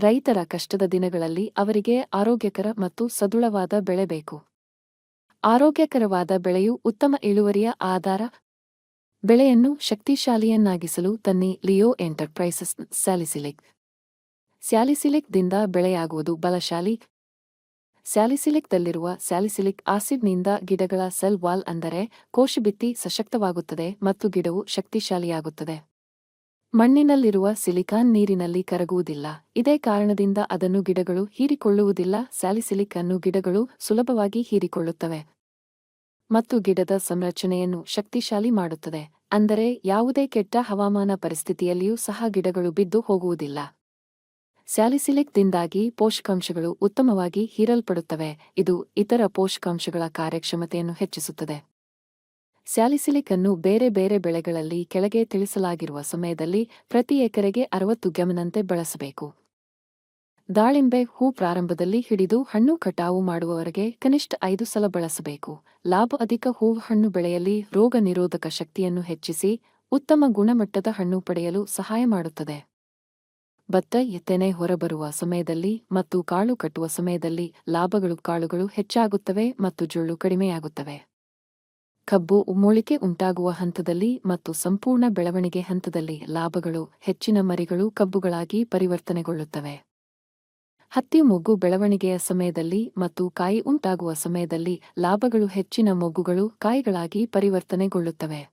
ರೈತರ ಕಷ್ಟದ ದಿನಗಳಲ್ಲಿ ಅವರಿಗೆ ಆರೋಗ್ಯಕರ ಮತ್ತು ಸದೃಢವಾದ ಬೆಳೆ ಬೇಕು. ಆರೋಗ್ಯಕರವಾದ ಬೆಳೆಯು ಉತ್ತಮ ಇಳುವರಿಯ ಆಧಾರ ಬೆಳೆಯನ್ನು ಶಕ್ತಿಶಾಲಿಯನ್ನಾಗಿಸಲು ತನ್ನಿ ಲಿಯೋ ಎಂಟರ್ಪ್ರೈಸಸ್ ಸ್ಯಾಲಿಸಿಲಿಕ್. ಸ್ಯಾಲಿಸಿಲಿಕ್ ದಿಂದ ಬೆಳೆಯಾಗುವುದು ಬಲಶಾಲಿ. ಸ್ಯಾಲಿಸಿಲಿಕ್ದಲ್ಲಿರುವ ಸ್ಯಾಲಿಸಿಲಿಕ್ ಆಸಿಡ್ನಿಂದ ಗಿಡಗಳ ಸೆಲ್ ವಾಲ್ ಅಂದರೆ ಕೋಶಬಿತ್ತಿ ಸಶಕ್ತವಾಗುತ್ತದೆ ಮತ್ತು ಗಿಡವು ಶಕ್ತಿಶಾಲಿಯಾಗುತ್ತದೆ. ಮಣ್ಣಿನಲ್ಲಿರುವ ಸಿಲಿಕಾನ್ ನೀರಿನಲ್ಲಿ ಕರಗುವುದಿಲ್ಲ. ಇದೇ ಕಾರಣದಿಂದ ಅದನ್ನು ಗಿಡಗಳು ಹೀರಿಕೊಳ್ಳುವುದಿಲ್ಲ. ಸ್ಯಾಲಿಸಿಲಿಕ್ ಅನ್ನು ಗಿಡಗಳು ಸುಲಭವಾಗಿ ಹೀರಿಕೊಳ್ಳುತ್ತವೆ ಮತ್ತು ಗಿಡದ ಸಂರಚನೆಯನ್ನು ಶಕ್ತಿಶಾಲಿ ಮಾಡುತ್ತದೆ. ಅಂದರೆ ಯಾವುದೇ ಕೆಟ್ಟ ಹವಾಮಾನ ಪರಿಸ್ಥಿತಿಯಲ್ಲಿಯೂ ಸಹ ಗಿಡಗಳು ಬಿದ್ದು ಹೋಗುವುದಿಲ್ಲ. ಸ್ಯಾಲಿಸಿಲಿಕ್ದಿಂದಾಗಿ ಪೋಷಕಾಂಶಗಳು ಉತ್ತಮವಾಗಿ ಹೀರಲ್ಪಡುತ್ತವೆ. ಇದು ಇತರ ಪೋಷಕಾಂಶಗಳ ಕಾರ್ಯಕ್ಷಮತೆಯನ್ನು ಹೆಚ್ಚಿಸುತ್ತದೆ. ಸ್ಯಾಲಿಸಿಲಿಕ್ ಅನ್ನು ಬೇರೆ ಬೇರೆ ಬೆಳೆಗಳಲ್ಲಿ ಕೆಳಗೆ ತಿಳಿಸಲಾಗಿರುವ ಸಮಯದಲ್ಲಿ ಪ್ರತಿ ಎಕರೆಗೆ ಅರವತ್ತು ಗಮನಂತೆ ಬಳಸಬೇಕು. ದಾಳಿಂಬೆ ಹೂ ಪ್ರಾರಂಭದಲ್ಲಿ ಹಿಡಿದು ಹಣ್ಣು ಕಟಾವು ಮಾಡುವವರೆಗೆ ಕನಿಷ್ಠ ಐದು ಸಲ ಬಳಸಬೇಕು. ಲಾಭ ಅಧಿಕ ಹೂ ಹಣ್ಣು ಬೆಳೆಯಲ್ಲಿ ರೋಗ ನಿರೋಧಕ ಶಕ್ತಿಯನ್ನು ಹೆಚ್ಚಿಸಿ ಉತ್ತಮ ಗುಣಮಟ್ಟದ ಹಣ್ಣು ಪಡೆಯಲು ಸಹಾಯ ಮಾಡುತ್ತದೆ. ಭತ್ತ ಎತ್ತೆನೆ ಹೊರಬರುವ ಸಮಯದಲ್ಲಿ ಮತ್ತು ಕಾಳು ಕಟ್ಟುವ ಸಮಯದಲ್ಲಿ ಲಾಭಗಳು ಕಾಳುಗಳು ಹೆಚ್ಚಾಗುತ್ತವೆ ಮತ್ತು ಜೊಳ್ಳು ಕಡಿಮೆಯಾಗುತ್ತವೆ. ಕಬ್ಬು ಮೊಳಿಕೆ ಉಂಟಾಗುವ ಹಂತದಲ್ಲಿ ಮತ್ತು ಸಂಪೂರ್ಣ ಬೆಳವಣಿಗೆ ಹಂತದಲ್ಲಿ ಲಾಭಗಳು, ಹೆಚ್ಚಿನ ಮರಿಗಳು ಕಬ್ಬುಗಳಾಗಿ ಪರಿವರ್ತನೆಗೊಳ್ಳುತ್ತವೆ. ಹತ್ತಿ ಮೊಗ್ಗು ಬೆಳವಣಿಗೆಯ ಸಮಯದಲ್ಲಿ ಮತ್ತು ಕಾಯಿ ಉಂಟಾಗುವ ಸಮಯದಲ್ಲಿ ಲಾಭಗಳು, ಹೆಚ್ಚಿನ ಮೊಗ್ಗುಗಳು ಕಾಯಿಗಳಾಗಿ ಪರಿವರ್ತನೆಗೊಳ್ಳುತ್ತವೆ.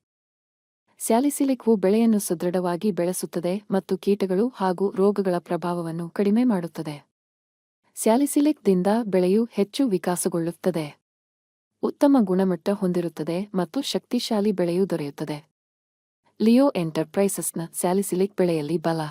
ಸ್ಯಾಲಿಸಿಲಿಕ್ವು ಬೆಳೆಯನ್ನು ಸದೃಢವಾಗಿ ಬೆಳೆಸುತ್ತದೆ ಮತ್ತು ಕೀಟಗಳು ಹಾಗೂ ರೋಗಗಳ ಪ್ರಭಾವವನ್ನು ಕಡಿಮೆ ಮಾಡುತ್ತದೆ. ಸ್ಯಾಲಿಸಿಲಿಕ್ದಿಂದ ಬೆಳೆಯು ಹೆಚ್ಚು ವಿಕಾಸಗೊಳ್ಳುತ್ತದೆ. ಉತ್ತಮ ಗುಣಮಟ್ಟ ಹೊಂದಿರುತ್ತದೆ ಮತ್ತು ಶಕ್ತಿಶಾಲಿ ಬೆಳೆಯೂ ದೊರೆಯುತ್ತದೆ. ಲಿಯೋ ಎಂಟರ್ಪ್ರೈಸಸ್ನ ಸ್ಯಾಲಿಸಿಲಿಕ್ ಬೆಳೆಯಲ್ಲಿ ಬಲ.